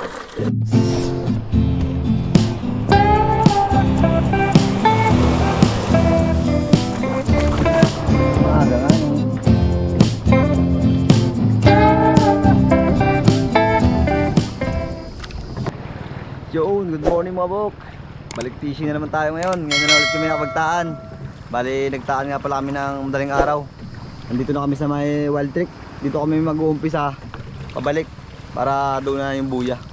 Yo, good morning mga bok. Balik fishing na naman tayo ngayon. Ngayon na ulit kami nakapagtaan. Bali, nagtaan nga pala kami ng madaling araw. Nandito na kami sa may wild trick. Dito kami mag-uumpisa. Pabalik. Para doon na yung buya.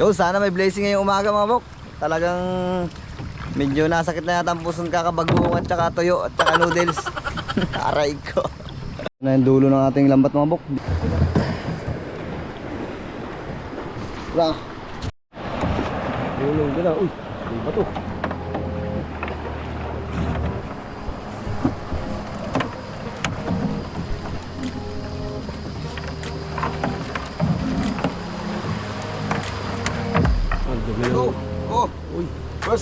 Yo, sana may blessing ngayong umaga mga bok. Talagang medyo nasakit na yata ang pusong kakabagong at saka toyo at saka noodles. Aray ko. Na yung dulo ng ating lambat mga bok. Wala. Ka na. Uy, ba to?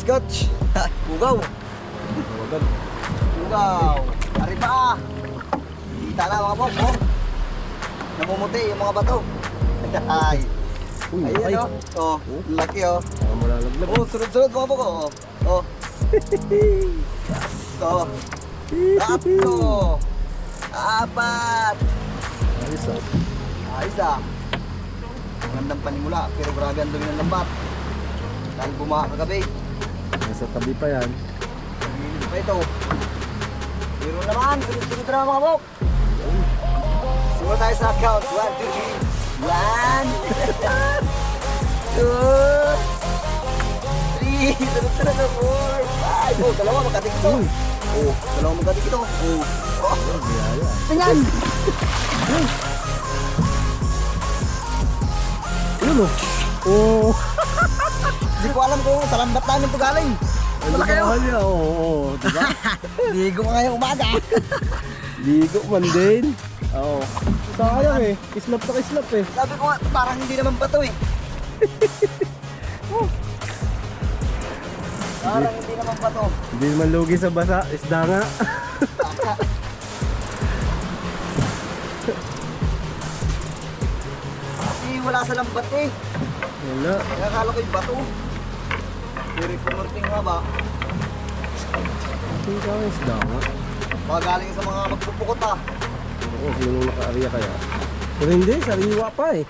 Catch! Pugaw! tawagan. Pugaw! Ari pa! Kita na mga bok, oh! Namumuti yung mga bato. Ay! Uy, Ayun ay. oh! Oh, laki oh! Baka malalaglag. Oh, sunod-sunod mga bok, oh! Oh! So, tatlo! Apat! Ayos ah. Ayos ah! Magandang panimula, pero grabe ang dumi ng lambat. Dahil bumaha kagabi. Nasa tabi pa yan. Pa ito. Pero naman, sunod-sunod na mga bok. Simula tayo sa count. 1, 2, 3. 1, 2, 3. Sunod-sunod na 4, 5. Oh, dalawa magkatik ito. Oh, dalawa magkatik ito. Oh. Oh, tingnan. Yun oh. Hindi ko alam kung sa lambat namin ito galing. Oh. mahal niya. Oo, oo. Diba? Ligo ka ngayong umaga. Ligo man din. Oo. Sayang eh. Kislap na kislap eh. Sabi ko nga, parang hindi naman pa to eh. Parang hindi naman pa to. Hindi man lugi sa basa. Isda nga. Kasi wala sa lambat eh. Wala. Kaya akala ko yung bato. Pero kumurting nga ba? Hindi ka isda nga. Baka galing sa mga magpupukot ah. Oo, sino naka-area kaya? Pero hindi, sariwa pa eh.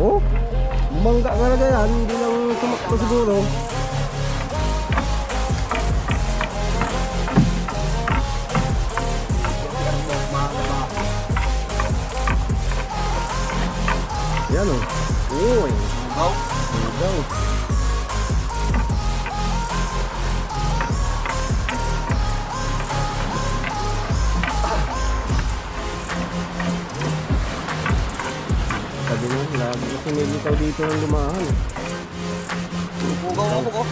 Oh, bumangga talaga yan. Hindi lang sumakto siguro. Yan oh. Uy, Ikaw? higaw. Lagi na sumilitaw dito ng lumahan. Pugaw mo ko.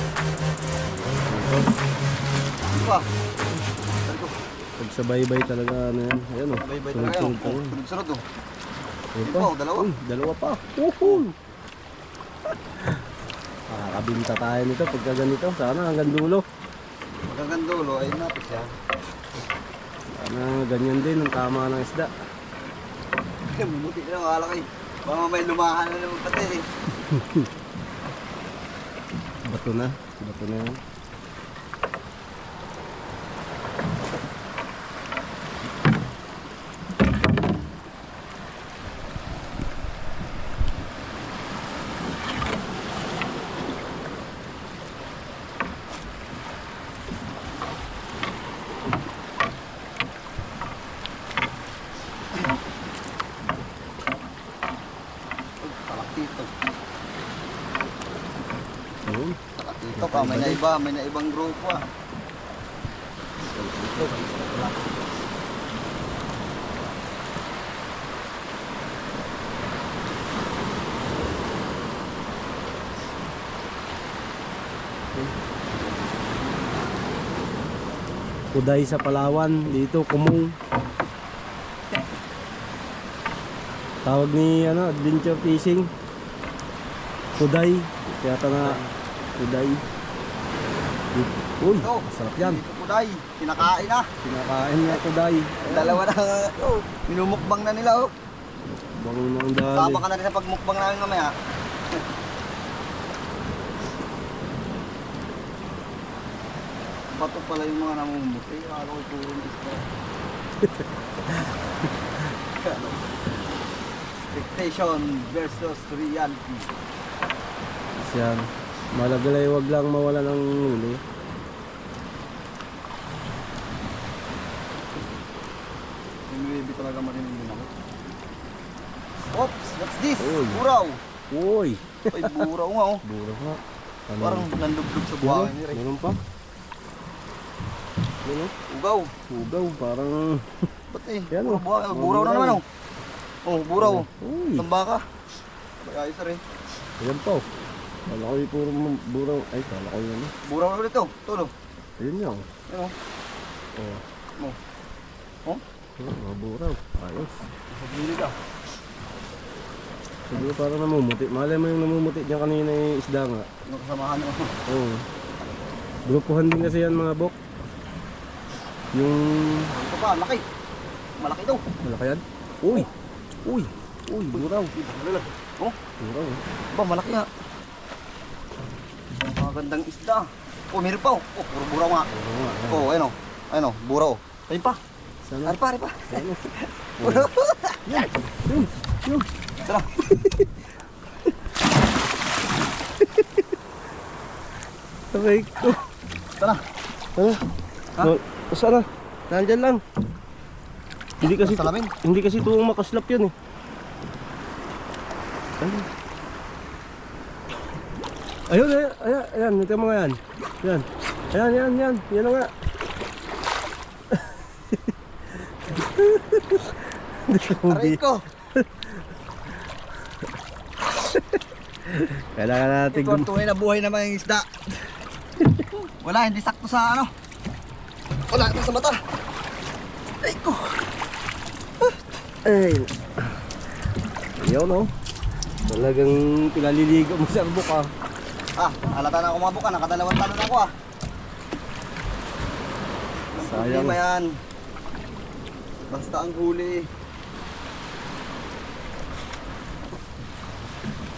Ano ba? Pagsabaybay talaga ano yan. Ayan o. Bye-bye talaga yun. Sunod-sunod pa Oh, oh. Ayun Ikaw, dalawa. Uy, dalawa pa. Woohoo! Makakabinta tayo nito pagka ganito. Sana hanggang dulo. Magandang dulo, ayun natin siya. Sana ganyan din ang tama ng isda. Buti na akala ko eh. Baka may lumahan na naman pati eh. Bato na. Bato na yan. May naiba, may naibang grupo ah. Kuday sa Palawan. Dito, kumung. Tawag ni ano, adventure fishing. Kuday. Kaya na kuday. Uy, Ito, masarap yan. Kuday, kinakain na. Kinakain niya kuday. Dalawa na, oh, minumukbang na nila oh. Bango ng dali. Sama ka na rin sa pagmukbang namin mamaya. Bato pala yung mga namumuti. Akala ko puro isda. Ano? Expectation versus reality. Yan. Malagalay wag lang mawala ng huli. Baby talaga marinig din ako. Oops! What's this? Uy. Buraw! Uy! Ay, buraw nga oh. Buro nga. Ano? Parang nandublog sa buhangin ni Ray. Meron pa? Meron? Ugaw! Ugaw, parang... Ba't eh? Yan, oh. buhangin. Oh, Buraw na buraw. naman oh. Oh, buraw. Uy! Tambaka. Ay, ayos na rin. Ayan pa oh. Kala ko yung puro buraw. Ay, kala ko yun. eh. Buraw na ulit oh. Tulo. Ayun nga oh. Yan oh. Oh. Oh. Oh? Oh, mga buraw. Ayos. Sa gilid ah. Siguro parang namumuti. Malay mo yung namumuti dyan kanina yung isda nga. Yung kasamahan mo. Oo. Grupuhan din kasi yan mga bok. Yung... Ito pa, laki. Malaki daw. Malaki yan? Uy! Uy! Uy! Buraw! Oh, Buraw. ba malaki nga. Ang magandang isda. Oh, meron pa oh. Oh, puro buraw nga. Oh, ayun oh. Ayun oh, buraw. Ayun pa. Sana. Ayun pa, ayun pa. Yun! Yun! Tara. Aray ko! Tara. Ano? Ha? No, saan na? Nandyan lang. Hindi kasi Salamin. hindi kasi tuwang makaslap yan eh. Ayun. Ayun, ayan, ayan, ayan, ito mga yan. Yan. Ayan, yan, yan. Yan na nga. Aray ko. Kailangan natin Ito ang tunay na buhay na mga isda. Wala, hindi sakto sa ano. Wala, ito sa mata. Aray ko. Ay. Ayun oh. Talagang pinaliligo mo sa ah. Ah, halata na ako mga buka. Nakadalawang talon ako ah. Ang Sayang. problema yan. Basta ang huli.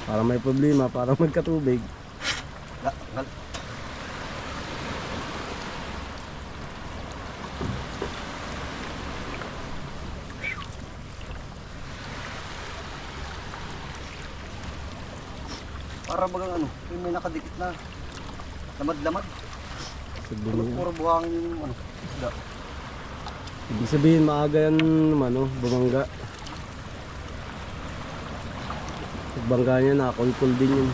Para may problema, para magkatubig. La, gal- Para bagang ano, yung may nakadikit na lamad-lamad. Sa Puro, dumi. puro buhangin yung ano. isda. Ibig sabihin maaga yan ano, bumangga. Pagbangga niya, nakakulkul din yun.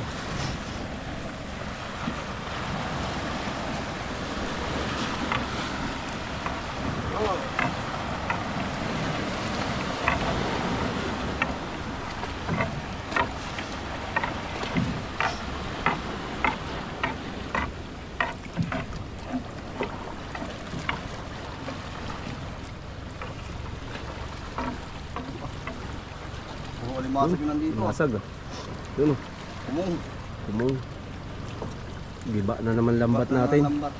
Puro alimasag yung nandito. ah. Masag ah. Yun oh, Kumong. kumong. Giba na naman lambat na natin. lambat.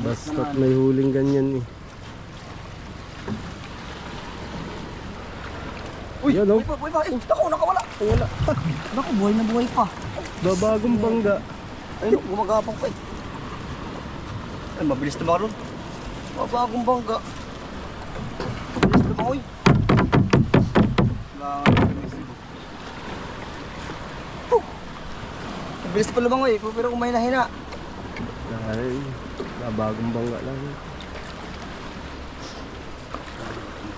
Basta't may huling ganyan eh. Uy, Yan, oh. buhay pa, buhay pa. Eh, naku, nakawala. Wala. Naku, buhay na buhay pa. Babagong bangga. Ayun, gumagapang pa eh. Ay, mabilis na ron. Mabagong bangga. Mabilis na uy. Na. Huh! Mabilis pa lumangoy, pero kung may nahina. Ay, babagong bangga lang.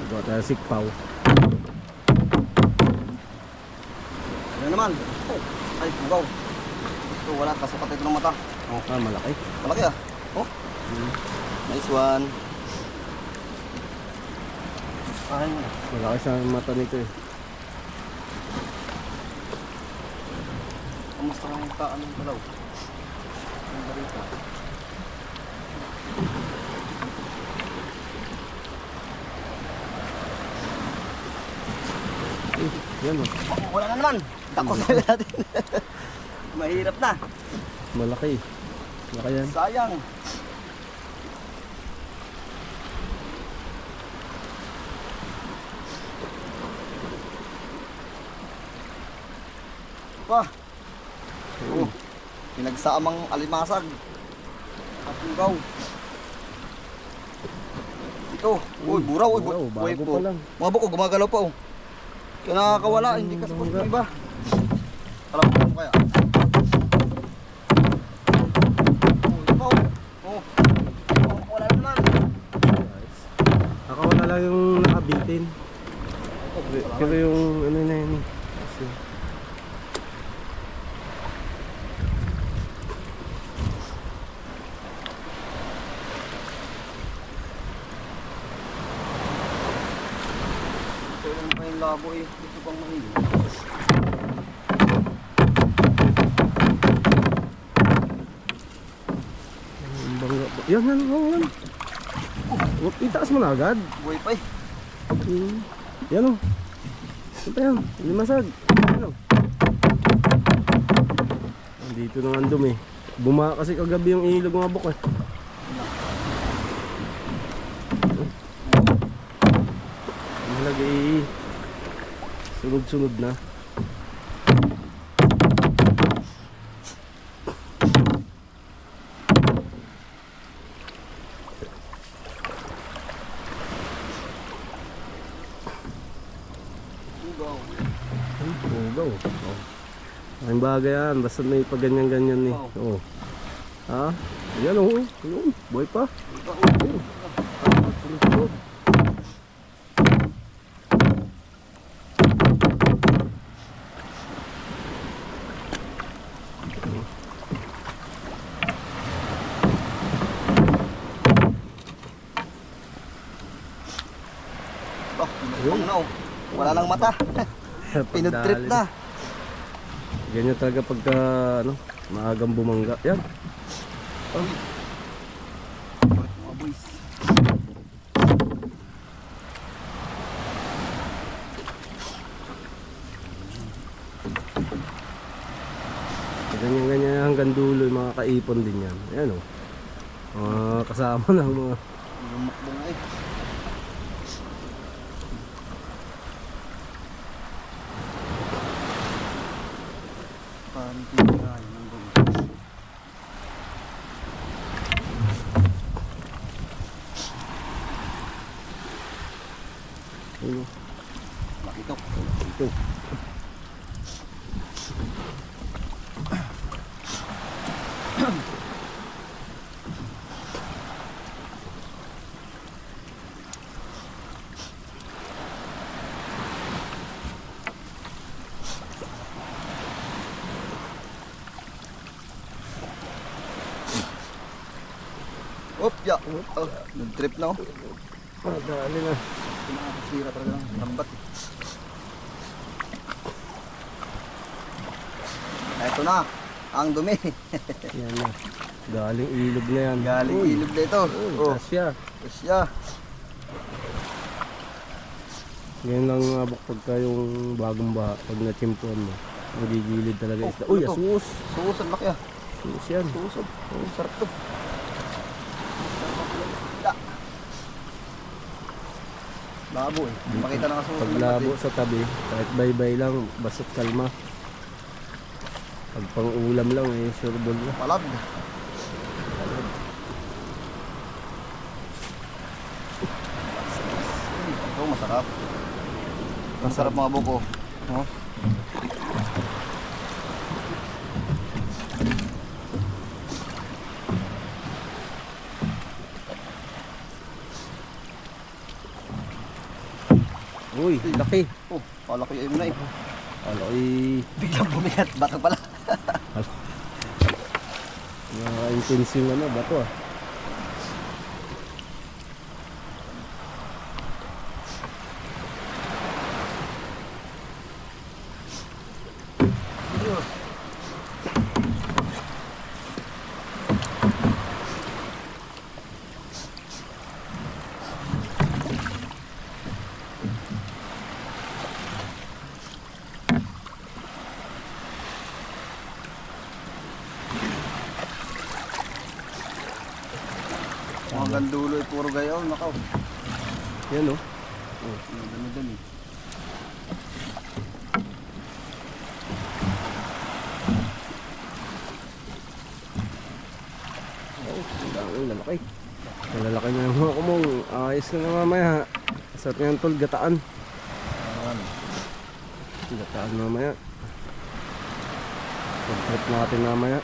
Iba tayo sikpaw. Ano naman? Oh, ay, bugaw. Ito, wala. Kasukat ito ng mata. Oh, Ah, malaki. malaki ah. Oh, nice one. Ay, Malaki sa mata nito eh. Kamusta kang taan ng talaw? Ang balita. Eh, yan oh. Oh, wala na naman. Dako sa natin. Mahirap na. Malaki. Malaki yan. Sayang. pa. Pinagsamang alimasag. At lugaw. Ito, uy, buraw, uy, Buraw, bago po. pa lang. Mga buko, gumagalaw pa, oh. Kaya nakakawala, hindi ka support ng iba. Alam mo kaya? Pa, oh. Oh, oh. Nakawala lang yung nakabitin. Pero yung ano na yun eh. Kasi, Ito lang pa yung labo eh. Ito pang mahilo. yung bangga. Yan, yan, yan, yan. Oh, itaas mo na agad. Buhay pa eh. Hmm. Yan o. Ito pa yan. Limasag. Yan o. Dito nang andum eh. Buma kasi kagabi yung ilog mga buk eh. Nalagay sunod-sunod na. Lugaw. Ay, bugaw. Oh. Ang bagay yan, basta may pag ganyan-ganyan eh. Oo. Ha? Yan oh. Yun, buhay pa. Oh, pinupang na oh. Wala nang mata. Pinudtrip na. Ganyan talaga pagka ano, maagang bumangga. Yan. Mga boys. Ganyan-ganyan hanggang dulo yung mga kaipon din yan. Ayan o. Mga kasama ng mga Lumakbo nga eh. Parang tinirayan ng gulo. ano, Makitok. ito. Op, ya. Oh, nag-trip na oh. Ah, dali na. Pinakasira talaga ng lambat. Ito na, ang dumi. Yan na. Galing ilog na yan. Galing Uy, ilog na ito. Uy, Oh, Tasya. siya. Ganyan lang nga pagka yung bagong baha, pag natsimpuan mo. Magigilid talaga Oh, isda. Uy, asus! Suusad laki ah. Asus yan. Suusad. Oh, sarap to. Labo eh. Hindi makita na kasunod. Pag labo sa tabi, kahit baybay lang, basta't kalma. Pag pang ulam lang, eh, sureball na. Palab. Ito masarap. Masarap mga buko. Oh. Uy, laki. Oh, palaki yun na eh. Eh, Biglang bumigat. Bato pala. nakaka-intense yung ano, bato ah. Hanggang dulo ay puro gayaw, nakaw. Yan o. Oh. Oh, ano, dami-dami. Ang lalaki. Malalaki na yung mga kumong. Ayos na na mamaya. Sarap niyan tol, gataan. Gataan mamaya. Pag-trip natin mamaya.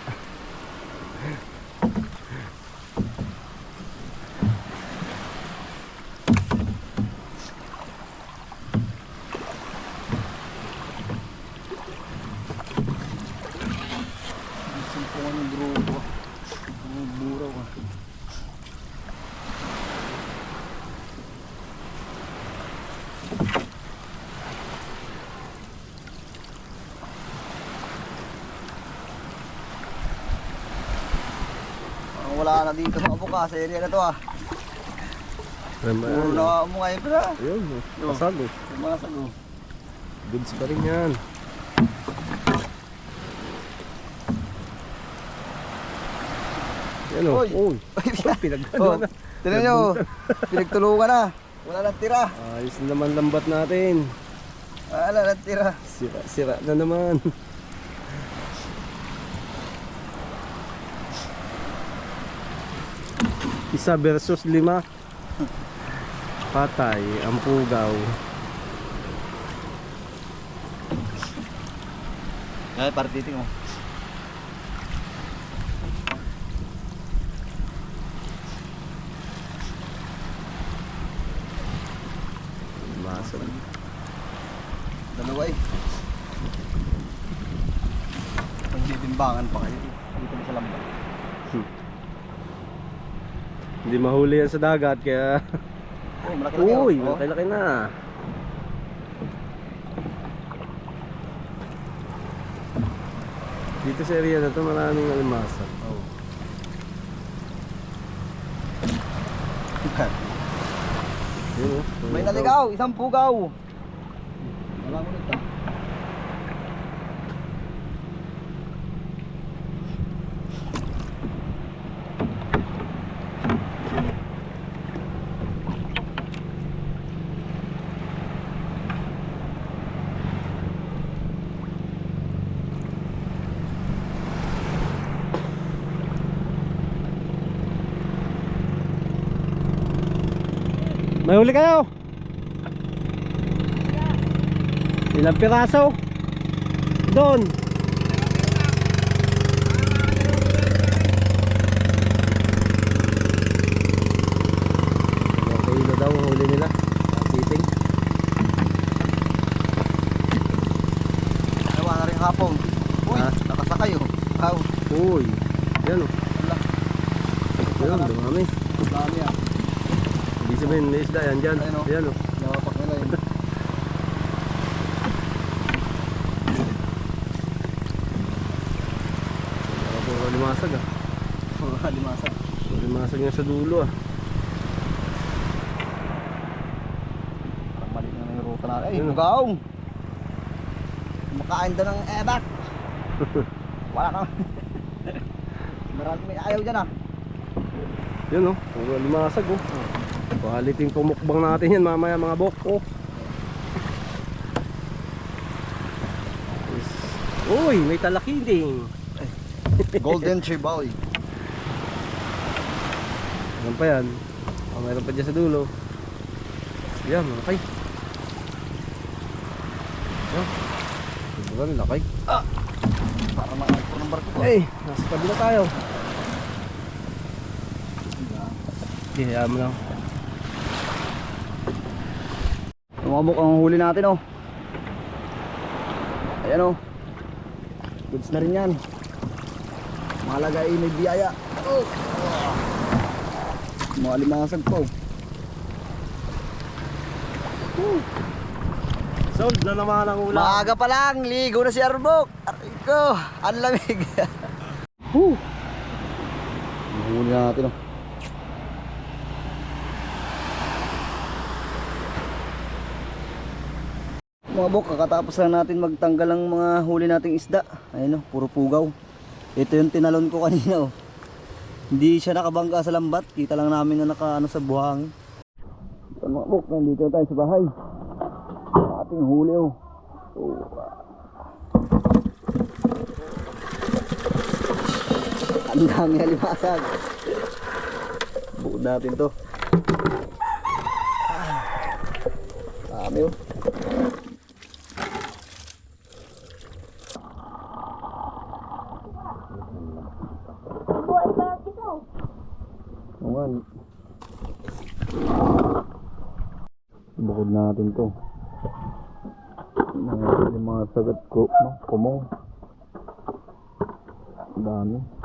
Na dito mga buka sa area na to ah. Puro na mo ngayon pala. Ayun, pasag oh. Tumasag oh. Goods pa rin yan. Yan o. Oy. Uy. Pinagano Oh, na. tignan nyo, pinagtulungan na. Wala nang tira. Ayos na naman lambat natin. Wala nang tira. Sira, sira na naman. Isa versus lima. Patay ang pugaw. Ay, partiting mo. Masal. Dalawa eh. Pagdidimbangan pa kayo. Dito sa lambat. Hindi mahuli yan sa dagat kaya Oh, malaki-laki Uy, oh. malaki-laki na. Dito sa area na to maraming alimasan. Oh. Oh. May naligaw, isang pugaw. Wala mo nito. May huli kayo? Ilang piraso? Doon. Daw ang huli nila. Titing. Nawa na rin hapon. Uy, Ha? nakasakay oh. Aw, Uy. Yan oh. Yan, dumami. Dami ah. Sabihin, may isda yan dyan. Oh. Yan oh. Nawapak nila yun. Puro limasag ah. Mga limasag. Puro limasag niya sa dulo ah. Parang mali na yung ruta natin. Ay, Ayun, oh. Makain doon ng ebak. Wala na. Marami may ayaw dyan ah. Yan oh. Puro limasag oh. Quality pumukbang natin yan mamaya mga bok oh. Uy, may talakiding. Golden Chiboy. Ano pa yan? Oh, mayroon pa dyan sa dulo. Yan, malaki. Yan. Sobrang laki. Para makakita ng barko ko. Eh, nasa kabila tayo. Hindi, hayaan mo lang. Tumabok ang huli natin oh. Ayan oh. Goods na rin yan. Mahalaga ay may biyaya. Oh. Mga limasag po. Sold na naman ang ulam. Maaga pa lang, ligo na si Arbok. Aray ko, ang lamig. Huli natin oh. Mga bok, kakatapos lang natin magtanggal ng mga huli nating isda. Ayun oh, puro pugaw. Ito yung tinalon ko kanina oh. Hindi siya nakabangga sa lambat. Kita lang namin na naka ano sa buhangin. Ito mga bok, nandito tayo sa bahay. Ating huli oh. Oh. Ang dami alimasag. Bukod natin to. Ah, Dami oh. Buhay pa yung isa. oh. Oo nga. Bukod natin to. Yung mga sagat ko, no? kumong. Dami.